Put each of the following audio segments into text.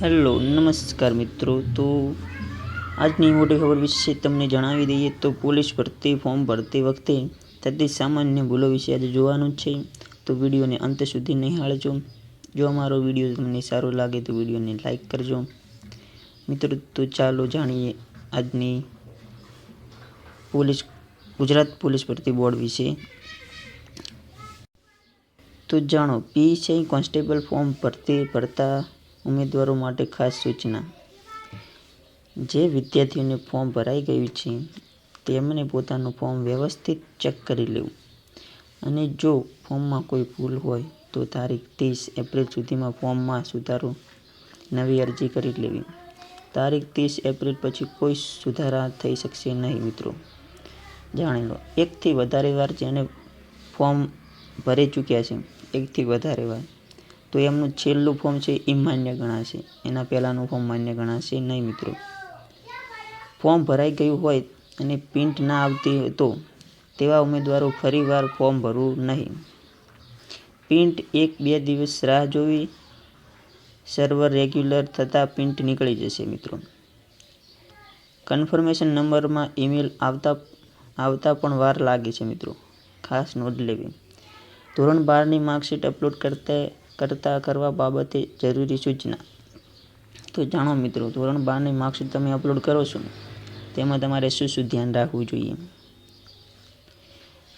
Hello, નમસ્કાર મિત્રો. તો આજની મોટી ખબર વિશે તમને જણાવી દઈએ તો પોલીસ ભરતી, ફોર્મ ભરતી વખતે થતી સામાન્ય ભૂલો વિશે આજે જોવાનું છે. તો વિડીયોને અંત સુધી નિહાળજો જો અમારો વીડિયો તમને સારો લાગે તો વિડીયોને લાઈક કરજો. મિત્રો, તો ચાલો જાણીએ આજની પોલીસ, ગુજરાત પોલીસ ભરતી બોર્ડ વિશે. તો જાણો પીએસઆઈ કોન્સ્ટેબલ ફોર્મ ભરતી, ભરતા ઉમેદવારો માટે ખાસ સૂચના. જે વિદ્યાર્થીઓને ફોર્મ ભરાઈ ગયું છે, તેમણે પોતાનું ફોર્મ વ્યવસ્થિત ચેક કરી લેવું. અને જો ફોર્મમાં કોઈ ભૂલ હોય, તો તારીખ ત્રીસ એપ્રિલ સુધીમાં ફોર્મમાં સુધારો નવી અરજી કરી લેવી. તારીખ ત્રીસ એપ્રિલ પછી કોઈ સુધારા થઈ શકશે નહીં મિત્રો. જાણી લો, એકથી વધારે વાર જેને ફોર્મ ભરી ચૂક્યા છે, એકથી વધારે વાર. તો એમનું છેલ્લું ફોર્મ છે એ માન્ય ગણાશે. એના પહેલાંનું ફોર્મ માન્ય ગણાશે નહીં મિત્રો. ફોર્મ ભરાઈ ગયું હોય અને પ્રિન્ટ ના આવતી તો તેવા ઉમેદવારો ફરીવાર ફોર્મ ભરવું નહીં. પ્રિન્ટ એક બે દિવસ રાહ જોવી સર્વર રેગ્યુલર થતાં પ્રિન્ટ નીકળી જશે મિત્રો. કન્ફર્મેશન નંબરમાં ઈમેલ આવતા આવતા પણ વાર લાગે છે મિત્રો. ખાસ નોંધ લેવી. ધોરણ બારની માર્કશીટ અપલોડ કરતા કરતા કરવા બાબતે જરૂરી સૂચના. તો જાણો મિત્રો, ધોરણ બારની માર્કશીટ તમે અપલોડ કરો છો તેમાં તમારે શું શું ધ્યાન રાખવું જોઈએ?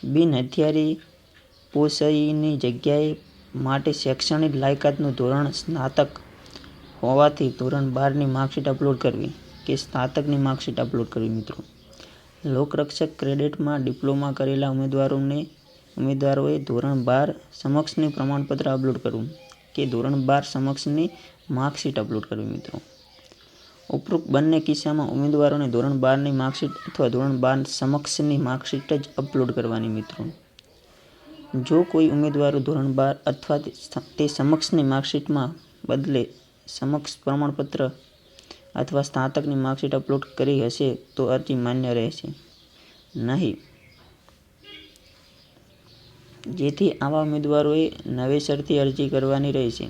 બિન હથિયારી પોસઈની જગ્યાએ માટે શૈક્ષણિક લાયકાતનું ધોરણ સ્નાતક હોવાથી ધોરણ બારની માર્કશીટ અપલોડ કરવી કે સ્નાતકની માર્કશીટ અપલોડ કરવી મિત્રો? લોકરક્ષક ક્રેડિટમાં ડિપ્લોમા કરેલા ઉમેદવારોને ઉમેદવારોએ ધોરણ બાર સમક્ષની પ્રમાણપત્ર અપલોડ કરવું કે ધોરણ બાર સમક્ષની માર્કશીટ અપલોડ કરવી મિત્રો. ઉપરોક્ત બંને કિસ્સામાં ઉમેદવારોને ધોરણ બારની માર્કશીટ અથવા ધોરણ બાર સમક્ષની માર્કશીટ જ અપલોડ કરવાની મિત્રો. જો કોઈ ઉમેદવારો ધોરણ બાર અથવા તે સમક્ષની માર્કશીટમાં બદલે સમક્ષ પ્રમાણપત્ર અથવા સ્નાતકની માર્કશીટ અપલોડ કરી હશે તો અરજી માન્ય રહેશે. નહીં. જેથી આવા ઉમેદવારોએ નવેસરથી અરજી કરવાની રહેશે.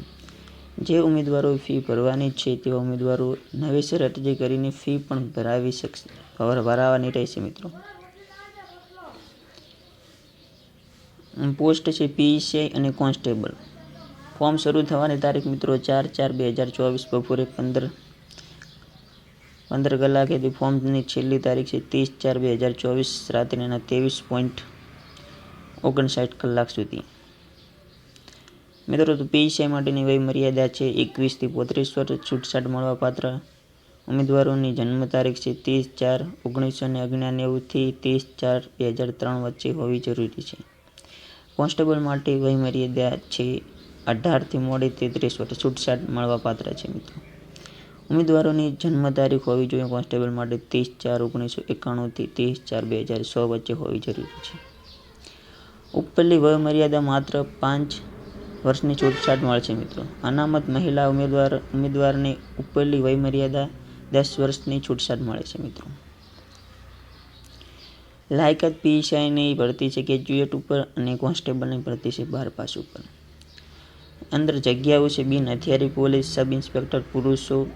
જે ઉમેદવારોએ ફી ભરવાની છે, તેવા ઉમેદવારો નવેસર અરજી કરીને ફી પણ ભરાવી શકશે ભરાવાની રહેશે મિત્રો. પોસ્ટ છે, પીસીઆઈ અને કોન્સ્ટેબલ. ફોર્મ શરૂ થવાની તારીખ મિત્રો ચાર ચાર બે હજાર ચોવીસ બપોરે પંદર પંદર કલાકેથી ફોર્મની છેલ્લી તારીખ છે, ત્રીસ ચાર બે હજાર ચોવીસ રાત્રિના ત્રેવીસ પોઈન્ટ ઓગણસાઠ કલાક સુધી. મિત્રો, તો પીએસઆઈ માટેની વય મર્યાદા છે એકવીસથી પોત્રીસ વર્ષ, છૂટછાટ મળવાપાત્ર. ઉમેદવારોની જન્મ તારીખ છે ત્રીસ ચાર ઓગણીસો ને અગ્યાનેવુંથી ત્રીસ ચાર બે હજાર ત્રણ વચ્ચે હોવી જરૂરી છે. કોન્સ્ટેબલ માટે વય મર્યાદા છે અઢારથી મોડી તેત્રીસ વર્ષ, છૂટછાટ મળવાપાત્ર છે મિત્રો. ઉમેદવારોની જન્મ તારીખ હોવી જોઈએ કોન્સ્ટેબલ માટે ત્રીસ ચાર ઓગણીસો એકાણુંથી ત્રીસ ચાર બે હજાર સો વચ્ચે હોવી જરૂરી છે. ઉપરની વયમર્યાદા માત્ર પાંચ વર્ષની છૂટછાટ મળશે મિત્રો. અનામત મહિલા ઉમેદવાર, ઉમેદવારને ઉપરની વયમર્યાદા દસ વર્ષની છૂટછાટ મળે છે મિત્રો. લાયકાત પીએસઆઈની ભરતી છે ગ્રેજ્યુએટ ઉપર અને કોન્સ્ટેબલની ભરતી છે, બાર પાસ ઉપર. અંદર જગ્યાઓ છે, બિન હથિયારી પોલીસ, સબ ઇન્સ્પેક્ટર, પુરુષો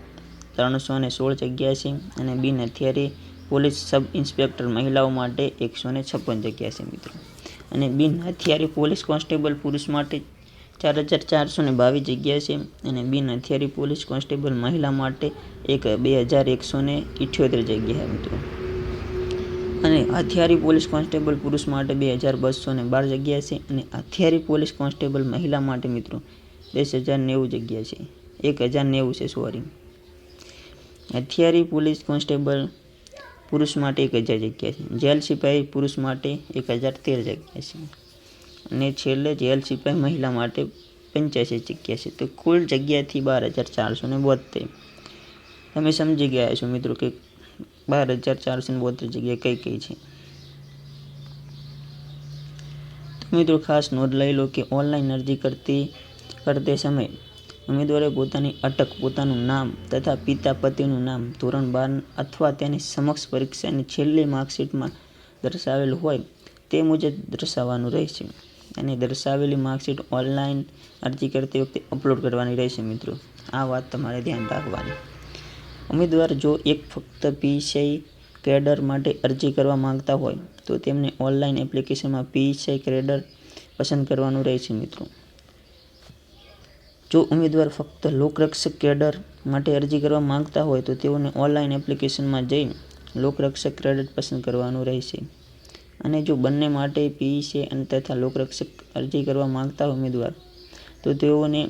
ત્રણસો ને સોળ જગ્યા છે અને બિન હથિયારી પોલીસ, સબ ઇન્સ્પેક્ટર મહિલાઓ માટે એકસો ને છપ્પન જગ્યા છે મિત્રો. અને બિન હથિયારી પોલીસ કોન્સ્ટેબલ પુરુષ માટે ચાર હજાર ચારસો ને બાવીસ જગ્યા છે અને બિન હથિયારી પોલીસ કોન્સ્ટેબલ મહિલા માટે એક બે હજાર એકસો ને ઇઠ્યોતેર જગ્યા મિત્રો. અને હથિયારી પોલીસ કોન્સ્ટેબલ પુરુષ માટે બે હજાર બસો ને બાર જગ્યા છે અને હથિયારી પોલીસ કોન્સ્ટેબલ મહિલા માટે મિત્રો દસ હજાર નેવું જગ્યા છે. એક હજાર નેવું છે સોરી હથિયારી પોલીસ કોન્સ્ટેબલ પુરુષ માટે એક હજાર જગ્યા છે. જેલ સિપાહી પુરુષ માટે એક હજાર તેર જગ્યા છે. અને છેલ્લે જેલ સિપાહી મહિલા માટે પંચ્યાસી જગ્યા છે. તો કુલ જગ્યાથી બાર હજાર ચારસો ને બોતેર તમે સમજી ગયા છો મિત્રો કે બાર હજાર ચારસો ને બોતેર જગ્યા કઈ કઈ છે. મિત્રો ખાસ નોંધ લઈ લો કે ઓનલાઈન અરજી કરતી કરતે સમયે ઉમેદવારે પોતાની અટક, પોતાનું નામ તથા પિતા, પતિનું નામ ધોરણ બાર અથવા તેની સમક્ષ પરીક્ષાની છેલ્લી માર્કશીટમાં દર્શાવેલ હોય તે મુજબ દર્શાવવાનું રહેશે. અને દર્શાવેલી માર્કશીટ ઓનલાઈન અરજી કરતી વખતે અપલોડ કરવાની રહેશે મિત્રો. આ વાત તમારે ધ્યાન રાખવાની. ઉમેદવાર જો એક ફક્ત પીસીઆઈ ક્રેડર માટે અરજી કરવા માંગતા હોય તો તેમને ઓનલાઈન એપ્લિકેશનમાં પીસીઆઈ ક્રેડર પસંદ કરવાનું રહેશે મિત્રો. જો ઉમેદવાર ફક્ત લોકરક્ષક કેડર માટે અરજી કરવા માંગતા હોય તો તેઓને ઓનલાઈન એપ્લિકેશનમાં જઈ લોકરક્ષક ક્રેડિટ પસંદ કરવાનું રહેશે. અને જો બંને માટે પીઈસી અને તથા લોકરક્ષક અરજી કરવા માંગતા હોય ઉમેદવાર, તો તેઓને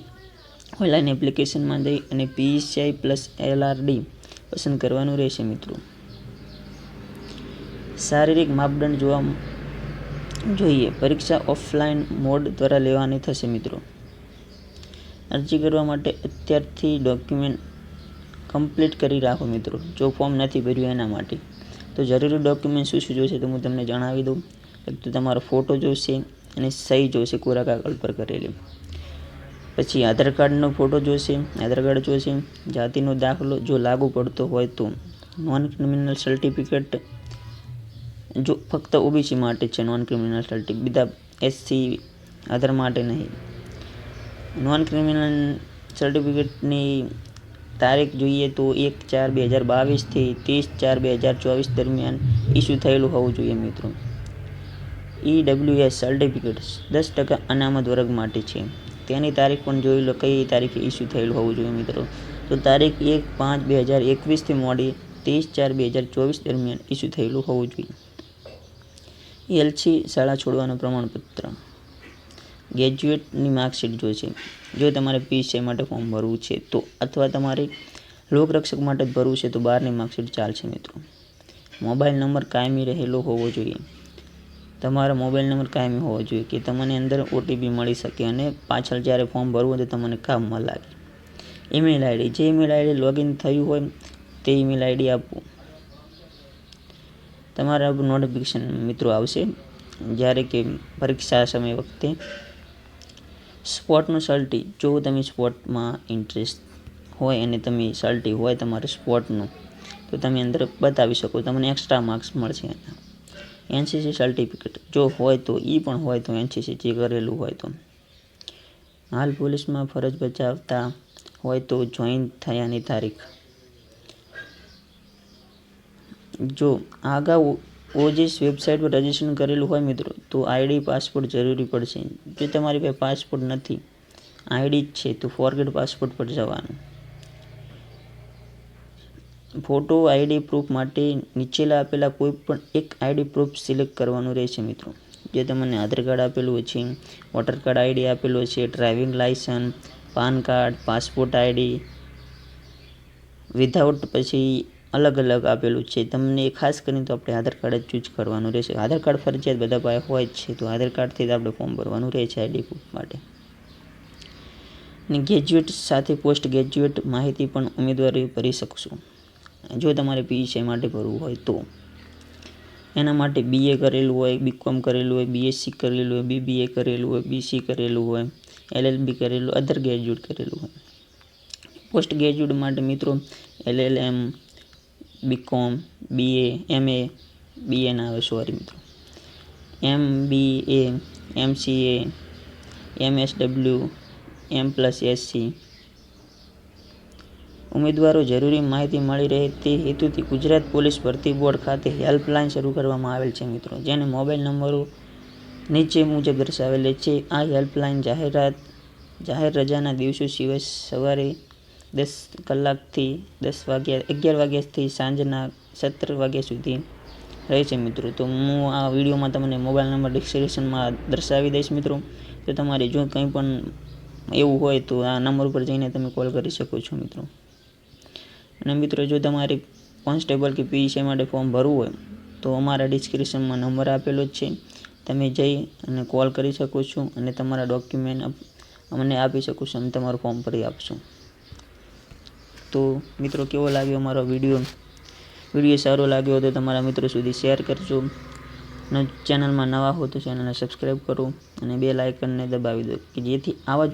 ઓનલાઈન એપ્લિકેશનમાં જઈ અને પીસીઆઈ પ્લસ એલઆરડી પસંદ કરવાનું રહેશે મિત્રો. શારીરિક માપદંડ જોવા જોઈએ. પરીક્ષા ઓફલાઈન મોડ દ્વારા લેવાની થશે મિત્રો. અરજી કરવા માટે અત્યારથી ડોક્યુમેન્ટ કમ્પ્લીટ કરી રાખો મિત્રો. જો ફોર્મ નથી ભર્યું એના માટે. તો જરૂરી ડોક્યુમેન્ટ શું શું જોઈશે તો હું તમને જણાવી દઉં. એક તો તમારો ફોટો જોઈશે અને સહી જોઈશે કોરા કાગળ પર કરેલી. પછી આધાર કાર્ડનો ફોટો જોઈશે, આધાર કાર્ડ જોશે જાતિનો દાખલો જો લાગુ પડતો હોય તો. નોન ક્રિમિનલ સર્ટિફિકેટ જો ફક્ત ઓબીસી માટે છે નોન ક્રિમિનલ સર્ટિફિકેટ બીજા એસસી આધાર માટે નહીં. નોન ક્રિમિનલ સર્ટિફિકેટની તારીખ જોઈએ તો એક ચાર બે હજાર બાવીસથી ત્રીસ ચાર બે હજાર ચોવીસ દરમિયાન ઇસ્યુ થયેલું હોવું જોઈએ મિત્રો. ઈડબ્લ્યુએસ સર્ટિફિકેટ દસ ટકા અનામત વર્ગ માટે છે. તેની તારીખ પણ જોઈ લો કઈ તારીખે ઇસ્યુ થયેલું હોવું જોઈએ મિત્રો. તો તારીખ એક પાંચ બે હજાર એકવીસથી મોડી ત્રીસ ચાર બે હજાર ચોવીસ દરમિયાન ઇસ્યુ થયેલું હોવું જોઈએ. એલસી શાળા છોડવાનું પ્રમાણપત્ર. ગ્રેજ્યુએટની માર્કશીટ જોઈશે જો તમારે પીએસઆઈ માટે ફોર્મ ભરવું છે, તો અથવા તમારે લોકરક્ષક માટે ભરવું છે, તો બારની માર્કશીટ ચાલશે મિત્રો. મોબાઈલ નંબર કાયમી રહેલો હોવો જોઈએ. તમારો મોબાઈલ નંબર કાયમી હોવો જોઈએ કે તમને અંદર ઓટીપી મળી શકે અને પાછળ જ્યારે ફોર્મ ભરવું હોય તો તમને કામમાં લાગે. ઈમેલ આઈડી જે ઈમેલ આઈડી લોગિન થયું હોય, તે ઈમેલ આઈડી આપવું તમારા નોટિફિકેશન મિત્રો આવશે. જ્યારે કે પરીક્ષા સમય વખતે સ્પોર્ટનું સર્ટી જો તમે સ્પોર્ટમાં ઇન્ટરેસ્ટ હોય અને તમે સર્ટી હોય તમારે સ્પોર્ટનું, તો તમે અંદર બતાવી શકો, તમને એક્સ્ટ્રા માર્ક્સ મળશે એનસીસી સર્ટિફિકેટ જો હોય તો એ પણ હોય તો એનસીસી જે કરેલું હોય તો. હાલ પોલીસમાં ફરજ બજાવતા હોય તો જોઈન થયાની તારીખ. જો અગાઉ ઓજીસ વેબસાઇટ પર રજીસ્ટ્રેશન કરેલું હોય મિત્રો, તો આઈડી પાસપોર્ટ જરૂરી પડશે. જો તમારી પાસે પાસપોર્ટ નથી, આઈડી જ છે, તો ફોરગેટ પાસપોર્ટ પર જવાનું. ફોટો આઈડી પ્રૂફ માટે નીચેલા આપેલા કોઈ પણ એક આઈડી પ્રૂફ સિલેક્ટ કરવાનું રહેશે મિત્રો. જે તમને આધાર કાર્ડ આપેલું છે વોટર કાર્ડ આઈડી આપેલું છે driving licence PAN card passport ID without પછી અલગ અલગ આપેલું છે. તમને ખાસ કરીને તો આપણે આધાર કાર્ડ જ ચૂઝ કરવાનું રહેશે. આધાર કાર્ડ ફરજિયાત બધા પાસે હોય જ છે. તો આધાર કાર્ડથી જ આપણે ફોર્મ ભરવાનું રહે છે આઈડી પ્રૂફ માટે. અને ગ્રેજ્યુએટ સાથે પોસ્ટ ગ્રેજ્યુએટ માહિતી પણ ઉમેદવારી ભરી શકશો. જો તમારે પીસીઆઈ માટે ભરવું હોય તો. એના માટે બીએ કરેલું હોય બીકોમ કરેલું હોય બીએસસી કરેલું હોય બીબીએ કરેલું હોય બીસી કરેલું હોય એલએલબી કરેલું અધર ગ્રેજ્યુએટ કરેલું હોય. પોસ્ટ ગ્રેજ્યુએટ માટે મિત્રો LLM BCom BA MA BA ના આવે સોરી મિત્રો. M B A M MCA MSW M plus SC ઉમેદવારો જરૂરી માહિતી મળી રહે તે હેતુથી ગુજરાત પોલીસ ભરતી બોર્ડ ખાતે હેલ્પલાઇન શરૂ કરવામાં આવેલ છે મિત્રો, જેને મોબાઈલ નંબરો નીચે મુજબ દર્શાવેલ છે. આ હેલ્પલાઇન જાહેરાત, જાહેર રજાના દિવસો સિવાય સવારે દસ કલાકથી દસ વાગ્યા, અગિયાર વાગ્યાથી સાંજના સત્તર વાગ્યા સુધી રહે છે મિત્રો. તો હું આ વિડીયોમાં તમને મોબાઈલ નંબર ડિસ્ક્રિપ્શનમાં દર્શાવી દઈશ મિત્રો. તો તમારે જો કંઈ પણ એવું હોય તો આ નંબર ઉપર જઈને તમે કોલ કરી શકો છો મિત્રો. અને મિત્રો જો તમારે કોન્સ્ટેબલ કે પીસીઆઈ માટે ફોર્મ ભરવું હોય, તો અમારા ડિસ્ક્રિપ્શનમાં નંબર આપેલો જ છે. તમે જઈ અને કોલ કરી શકો છો અને તમારા ડોક્યુમેન્ટ અમને આપી શકો છો અને તમારું ફોર્મ ભરી આપશો. તો મિત્રો, કેવો લાગ્યો અમારો વીડિયો? વીડિયો સારો લાગ્યો તો તમારા મિત્રો સુધી શેર કરજો. અને ચેનલમાં નવા હો તો ચેનલને સબસ્ક્રાઈબ કરો અને બે લાઇકનને દબાવી દો, કે જેથી આવા જ